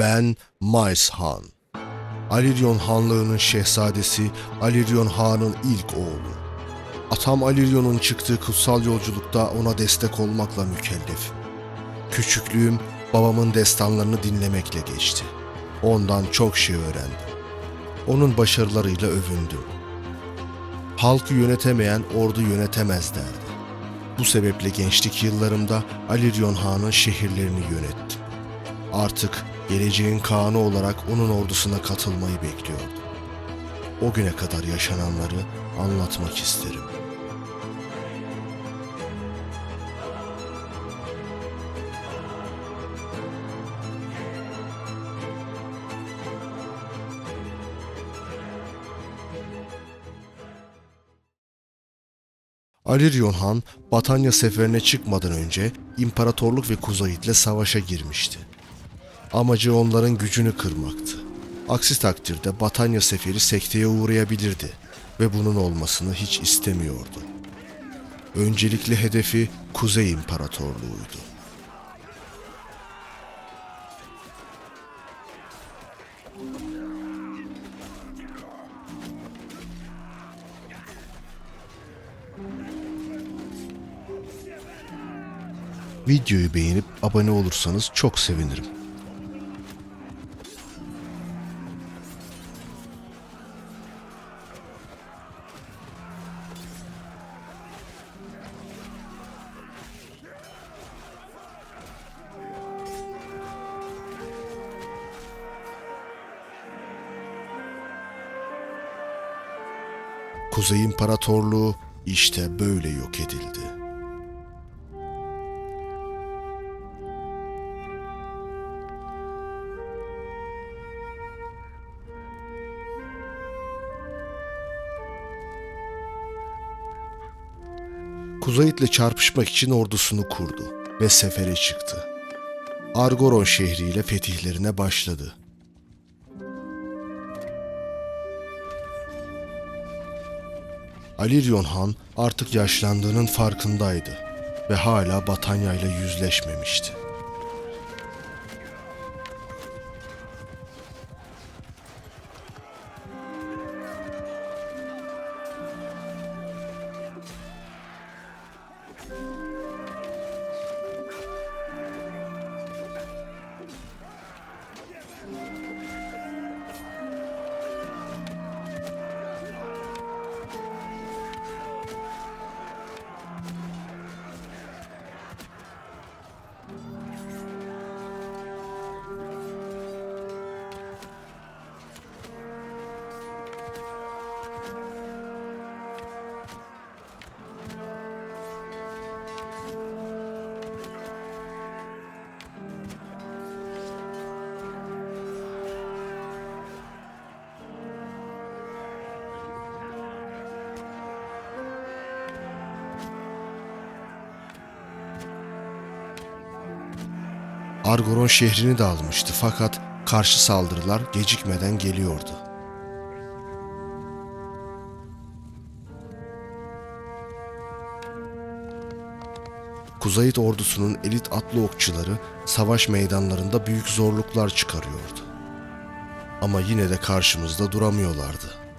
Ben Maes Han. Aliryon Hanlığı'nın şehzadesi Aliryon Han'ın ilk oğlu. Atam Aliryon'un çıktığı kutsal yolculukta ona destek olmakla mükellef. Küçüklüğüm babamın destanlarını dinlemekle geçti. Ondan çok şey öğrendim. Onun başarılarıyla övündüm. Halkı yönetemeyen ordu yönetemez derdi. Bu sebeple gençlik yıllarımda Aliryon Han'ın şehirlerini yönettim. Artık geleceğin Kaan'ı olarak onun ordusuna katılmayı bekliyordum. O güne kadar yaşananları anlatmak isterim. Aliryon Han, Batanya seferine çıkmadan önce imparatorluk ve Kuzeyit'le savaşa girmişti. Amacı onların gücünü kırmaktı. Aksi takdirde Batanya seferi sekteye uğrayabilirdi ve bunun olmasını hiç istemiyordu. Öncelikli hedefi Kuzey İmparatorluğuydu. Videoyu beğenip abone olursanız çok sevinirim. Kuzey İmparatorluğu işte böyle yok edildi. Kuzeyit'le çarpışmak için ordusunu kurdu ve sefere çıktı. Argoron şehriyle fetihlerine başladı. Aliryon Han artık yaşlandığının farkındaydı ve hala Batanya ile yüzleşmemişti. Argoron şehrini de almıştı fakat karşı saldırılar gecikmeden geliyordu. Kuzeyit ordusunun elit atlı okçuları savaş meydanlarında büyük zorluklar çıkarıyordu. Ama yine de karşımızda duramıyorlardı.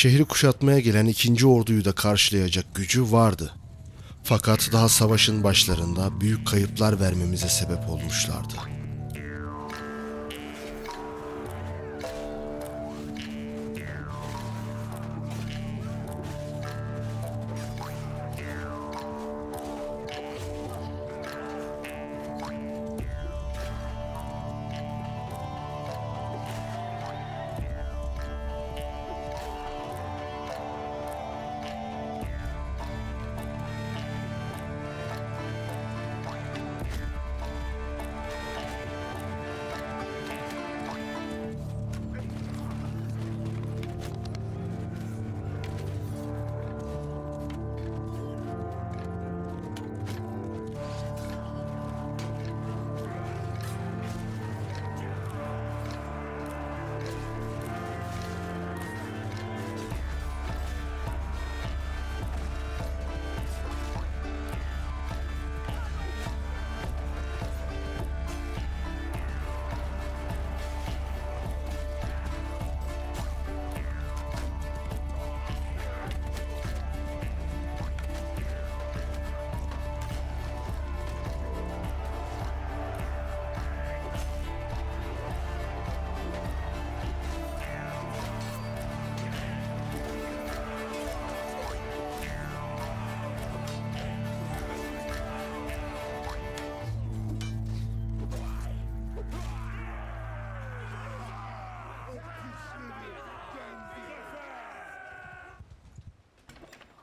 Şehri kuşatmaya gelen ikinci orduyu da karşılayacak gücü vardı. Fakat daha savaşın başlarında büyük kayıplar vermemize sebep olmuşlardı.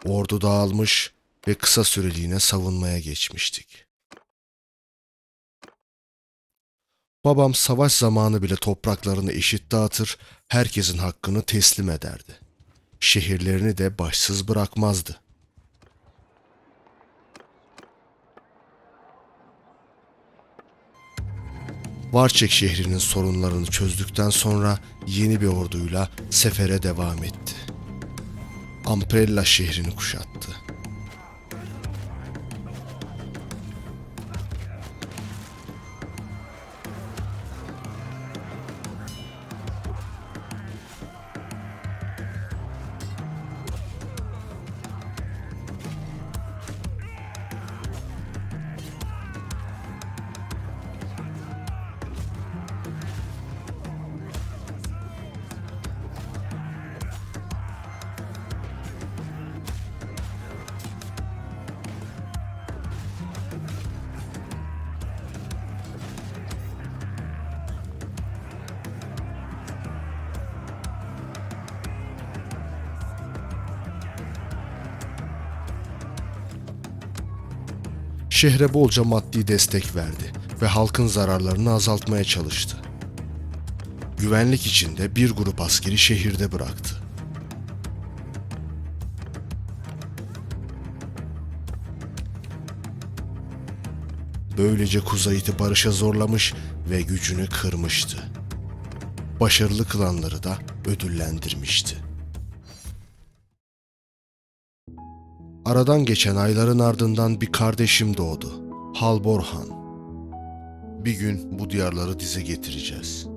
Ordu dağılmış ve kısa süreliğine savunmaya geçmiştik. Babam savaş zamanı bile topraklarını eşit dağıtır, herkesin hakkını teslim ederdi. Şehirlerini de başsız bırakmazdı. Varçek şehrinin sorunlarını çözdükten sonra yeni bir orduyla sefere devam etti. Amprella şehrini kuşattı. Şehre bolca maddi destek verdi ve halkın zararlarını azaltmaya çalıştı. Güvenlik içinde bir grup askeri şehirde bıraktı. Böylece Kuzeyit'i barışa zorlamış ve gücünü kırmıştı. Başarılı kılanları da ödüllendirmişti. Aradan geçen ayların ardından bir kardeşim doğdu. Halborhan. Bir gün bu diyarları dize getireceğiz.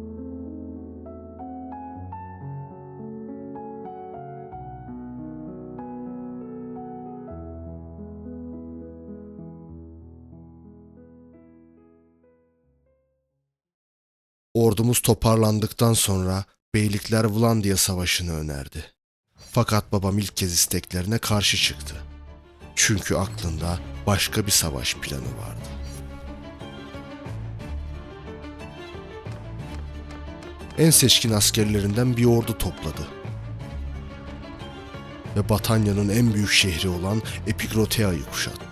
Ordumuz toparlandıktan sonra Beylikler Vlandia Savaşı'nı önerdi. Fakat babam ilk kez isteklerine karşı çıktı. Çünkü aklında başka bir savaş planı vardı. En seçkin askerlerinden bir ordu topladı. Ve Batanya'nın en büyük şehri olan Epigrotea'yı kuşattı.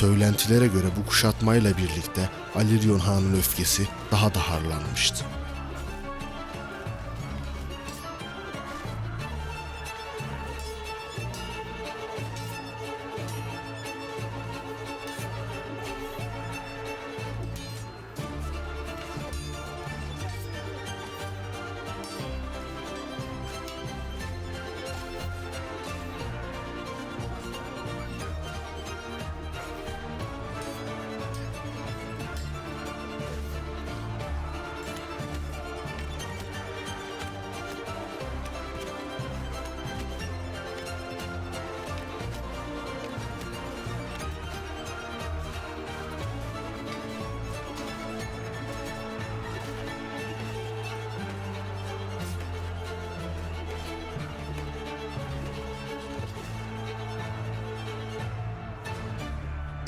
Söylentilere göre bu kuşatmayla birlikte Aliryon Han'ın öfkesi daha da harlanmıştı.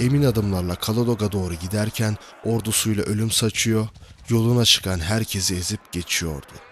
Emin adımlarla Kaladog'a doğru giderken ordusuyla ölüm saçıyor, yoluna çıkan herkesi ezip geçiyordu.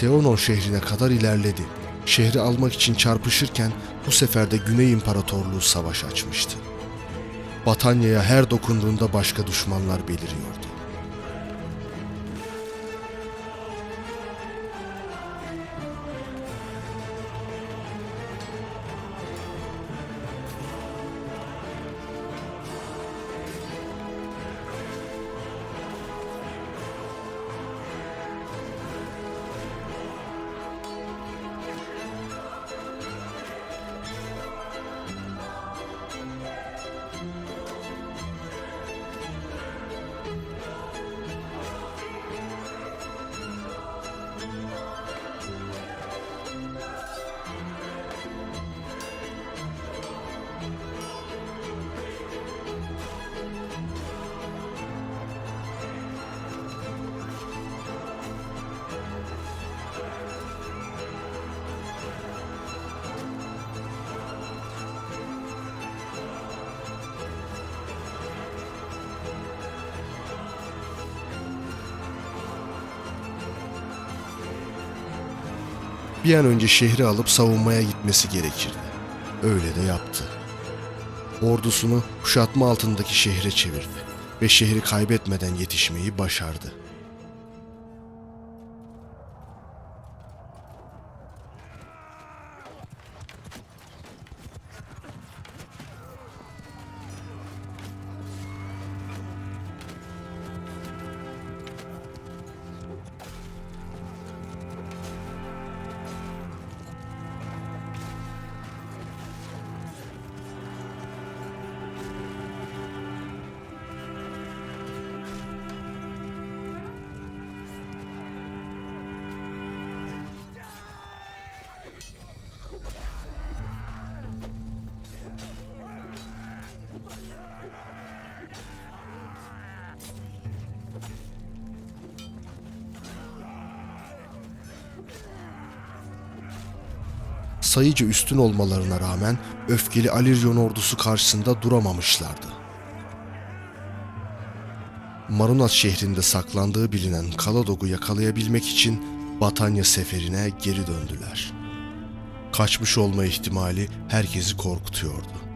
Seonon şehrine kadar ilerledi. Şehri almak için çarpışırken bu sefer de Güney İmparatorluğu savaş açmıştı. Batanya'ya her dokunduğunda başka düşmanlar beliriyordu. Bir an önce şehri alıp savunmaya gitmesi gerekirdi. Öyle de yaptı. Ordusunu kuşatma altındaki şehre çevirdi ve şehri kaybetmeden yetişmeyi başardı. Sayıca üstün olmalarına rağmen öfkeli Aliryon ordusu karşısında duramamışlardı. Marunat şehrinde saklandığı bilinen Kaladog'u yakalayabilmek için Batanya seferine geri döndüler. Kaçmış olma ihtimali herkesi korkutuyordu.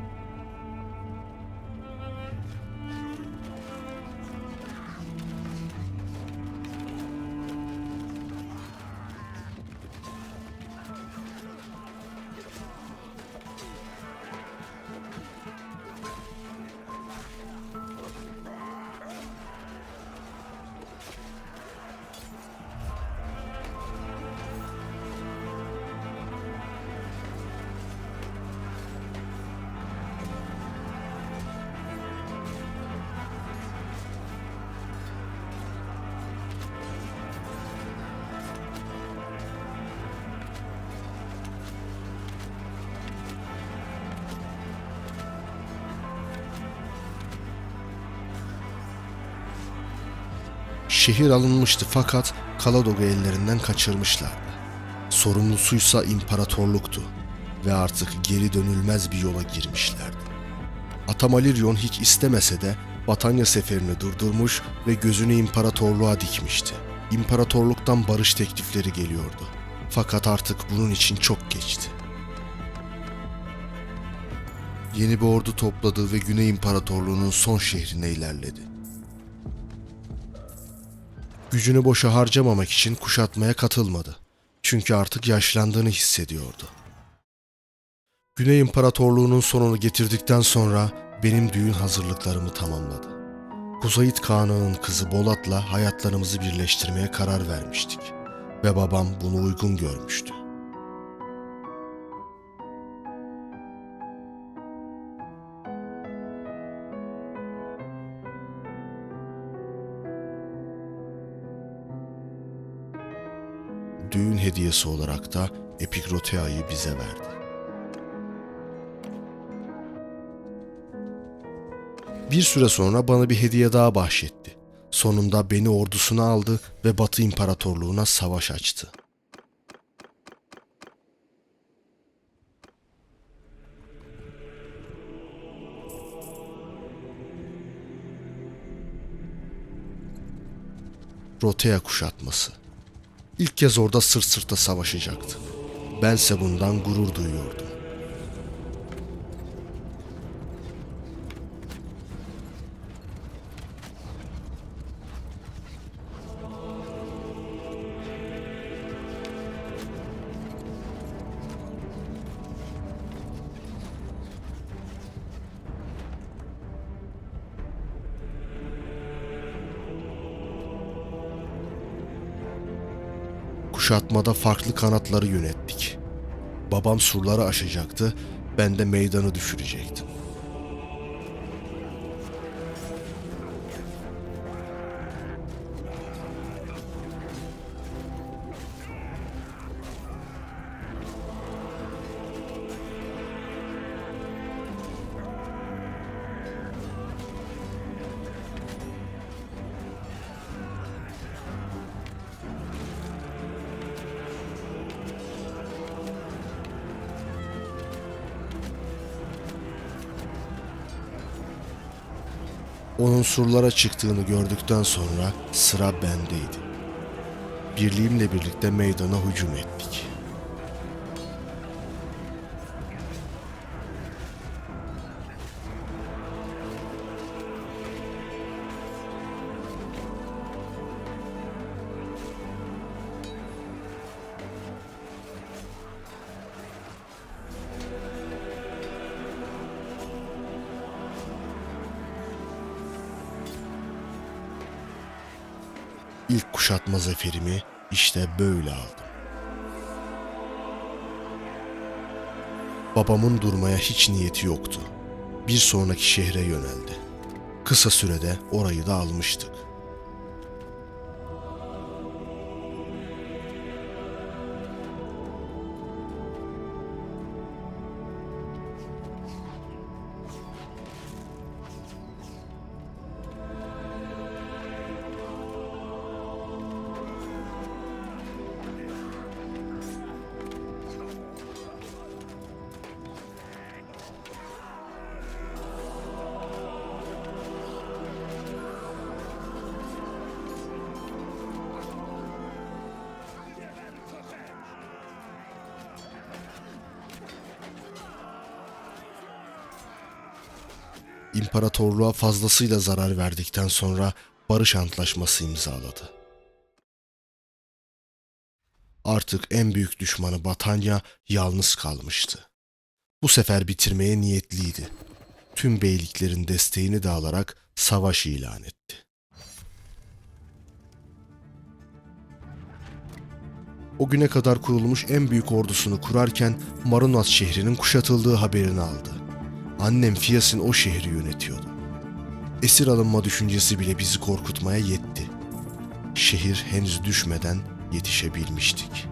Şehir alınmıştı fakat Kaladog'u ellerinden kaçırmışlardı. Sorumlusuysa imparatorluktu ve artık geri dönülmez bir yola girmişlerdi. Atamaliryon hiç istemese de Batanya seferini durdurmuş ve gözünü imparatorluğa dikmişti. İmparatorluktan barış teklifleri geliyordu. Fakat artık bunun için çok geçti. Yeni bir ordu topladı ve Güney İmparatorluğu'nun son şehrine ilerledi. Gücünü boşa harcamamak için kuşatmaya katılmadı. Çünkü artık yaşlandığını hissediyordu. Güney İmparatorluğu'nun sonunu getirdikten sonra benim düğün hazırlıklarımı tamamladı. Kuzayit Kağan'ın kızı Bolat'la hayatlarımızı birleştirmeye karar vermiştik ve babam bunu uygun görmüştü. Düğün hediyesi olarak da Epikrotea'yı bize verdi. Bir süre sonra bana bir hediye daha bahşetti. Sonunda beni ordusuna aldı ve Batı İmparatorluğu'na savaş açtı. Rotea kuşatması İlk kez orada sırt sırta savaşacaktı. Bense bundan gurur duyuyordum. Kuşatmada farklı kanatları yönettik. Babam surları aşacaktı, ben de meydanı düşürecektim. Onun surlara çıktığını gördükten sonra sıra bendeydi. Birliğimle birlikte meydana hücum ettik. Zaferimi işte böyle aldım. Babamın durmaya hiç niyeti yoktu. Bir sonraki şehre yöneldi. Kısa sürede orayı da almıştık. İmparatorluğa fazlasıyla zarar verdikten sonra barış antlaşması imzaladı. Artık en büyük düşmanı Batanya yalnız kalmıştı. Bu sefer bitirmeye niyetliydi. Tüm beyliklerin desteğini de alarak savaş ilan etti. O güne kadar kurulmuş en büyük ordusunu kurarken Marunas şehrinin kuşatıldığı haberini aldı. Annem Fiyas'ın o şehri yönetiyordu. Esir alınma düşüncesi bile bizi korkutmaya yetti. Şehir henüz düşmeden yetişebilmiştik.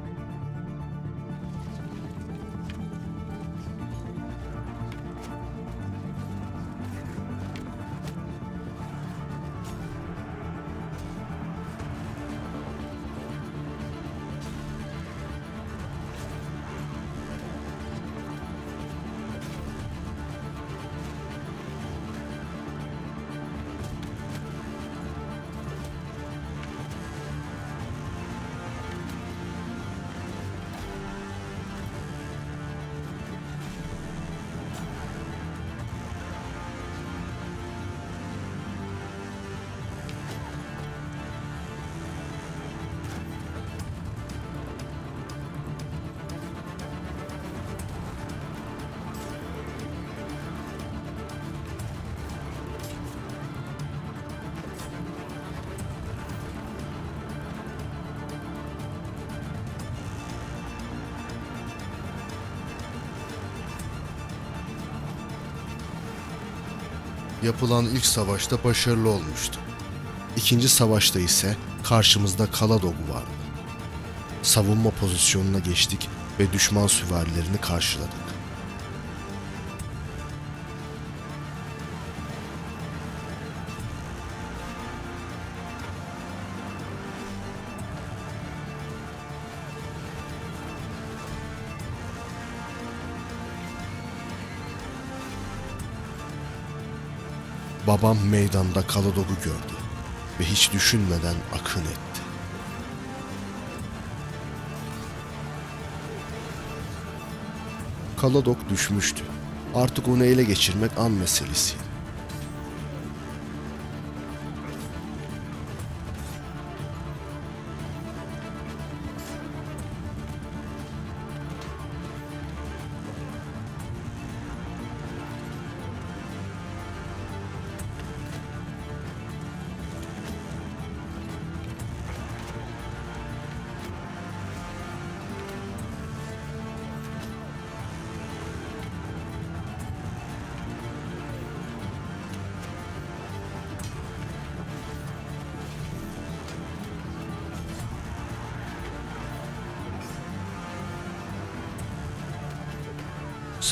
Yapılan ilk savaşta başarılı olmuştu. İkinci savaşta ise karşımızda Kaladogu vardı. Savunma pozisyonuna geçtik ve düşman süvarilerini karşıladık. Babam meydanda Kaladog'u gördü ve hiç düşünmeden akın etti. Kaladog düşmüştü. Artık onu ele geçirmek an meselesiydi.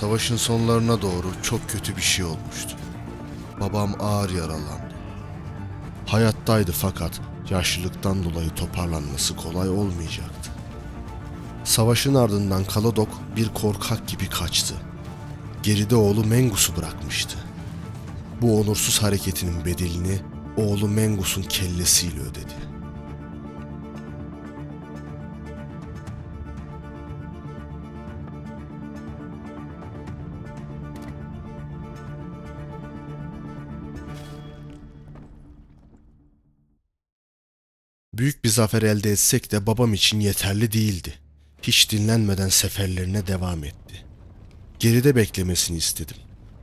Savaşın sonlarına doğru çok kötü bir şey olmuştu. Babam ağır yaralandı. Hayattaydı fakat yaşlılıktan dolayı toparlanması kolay olmayacaktı. Savaşın ardından Kaladok bir korkak gibi kaçtı. Geride oğlu Mengus'u bırakmıştı. Bu onursuz hareketinin bedelini oğlu Mengus'un kellesiyle ödedi. Büyük bir zafer elde etsek de babam için yeterli değildi. Hiç dinlenmeden seferlerine devam etti. Geride beklemesini istedim.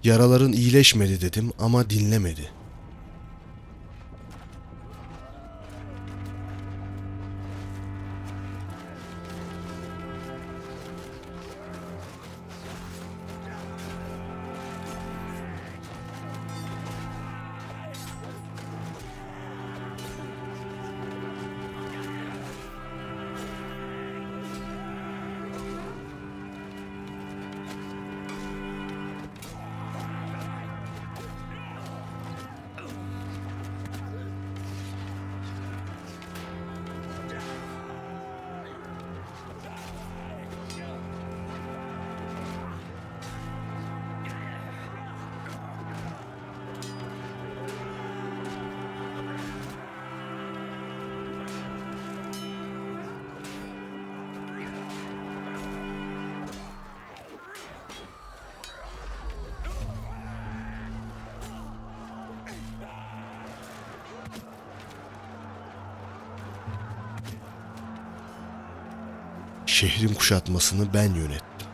Yaraların iyileşmedi dedim ama dinlemedi. Şehrin kuşatmasını ben yönettim.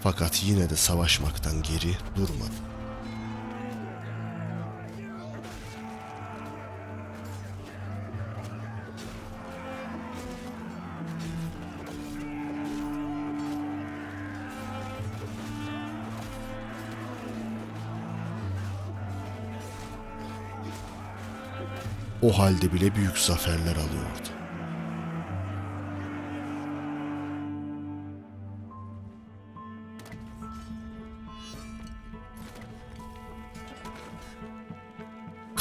Fakat yine de savaşmaktan geri durmadım. O halde bile büyük zaferler alıyordu.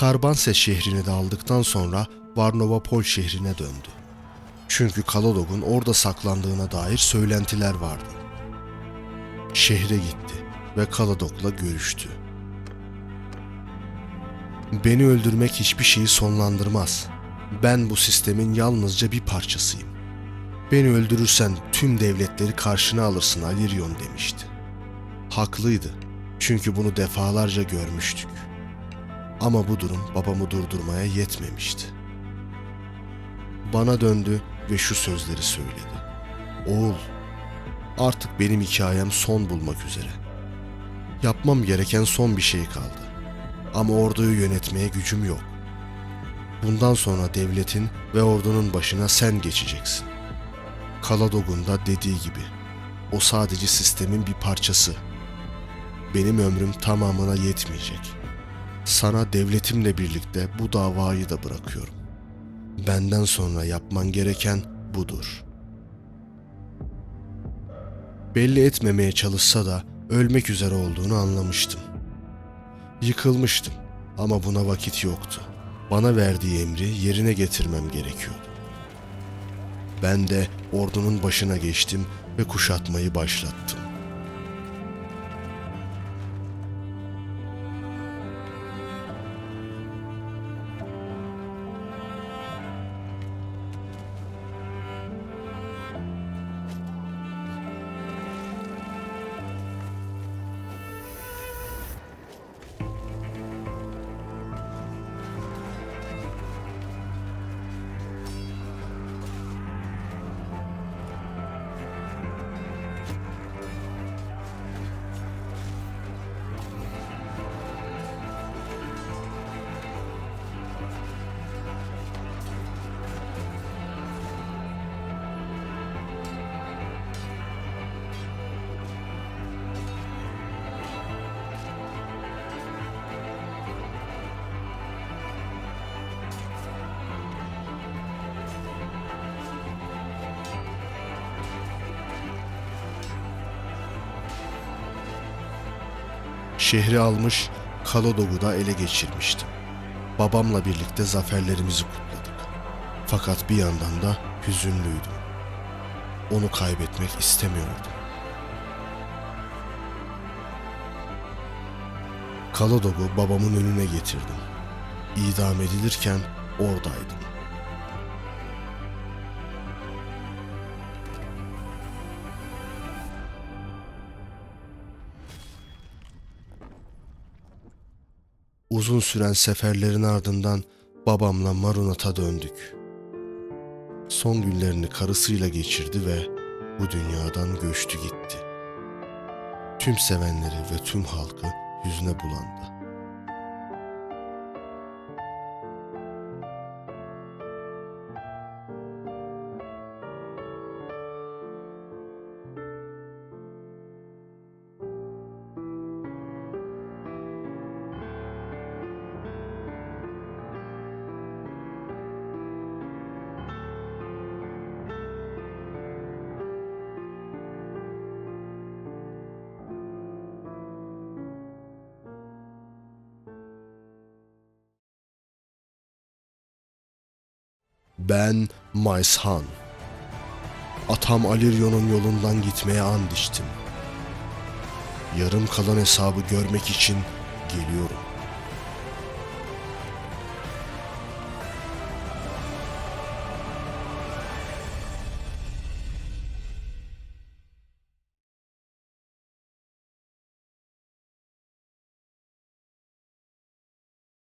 Karbanse şehrini de aldıktan sonra Varnovapol şehrine döndü. Çünkü Kaladog'un orada saklandığına dair söylentiler vardı. Şehre gitti ve Kaladok'la görüştü. Beni öldürmek hiçbir şeyi sonlandırmaz. Ben bu sistemin yalnızca bir parçasıyım. Beni öldürürsen tüm devletleri karşına alırsın Alirion demişti. Haklıydı. Çünkü bunu defalarca görmüştük. Ama bu durum babamı durdurmaya yetmemişti. Bana döndü ve şu sözleri söyledi. Oğul, artık benim hikayem son bulmak üzere. Yapmam gereken son bir şey kaldı. Ama orduyu yönetmeye gücüm yok. Bundan sonra devletin ve ordunun başına sen geçeceksin. Kaladog'un da dediği gibi. O sadece sistemin bir parçası. Benim ömrüm tamamına yetmeyecek.'' Sana devletimle birlikte bu davayı da bırakıyorum. Benden sonra yapman gereken budur. Belli etmemeye çalışsa da ölmek üzere olduğunu anlamıştım. Yıkılmıştım ama buna vakit yoktu. Bana verdiği emri yerine getirmem gerekiyordu. Ben de ordunun başına geçtim ve kuşatmayı başlattım. Şehri almış, Kalodog'u da ele geçirmiştim. Babamla birlikte zaferlerimizi kutladık. Fakat bir yandan da hüzünlüydüm. Onu kaybetmek istemiyordum. Kalodog'u babamın önüne getirdim. İdam edilirken oradaydım. Uzun süren seferlerin ardından babamla Marunat'a döndük. Son günlerini karısıyla geçirdi ve bu dünyadan göçtü gitti. Tüm sevenleri ve tüm halkı hüzne bulandı. Ben Mayshan. Atam Aliryon'un yolundan gitmeye and içtim. Yarım kalan hesabı görmek için geliyorum.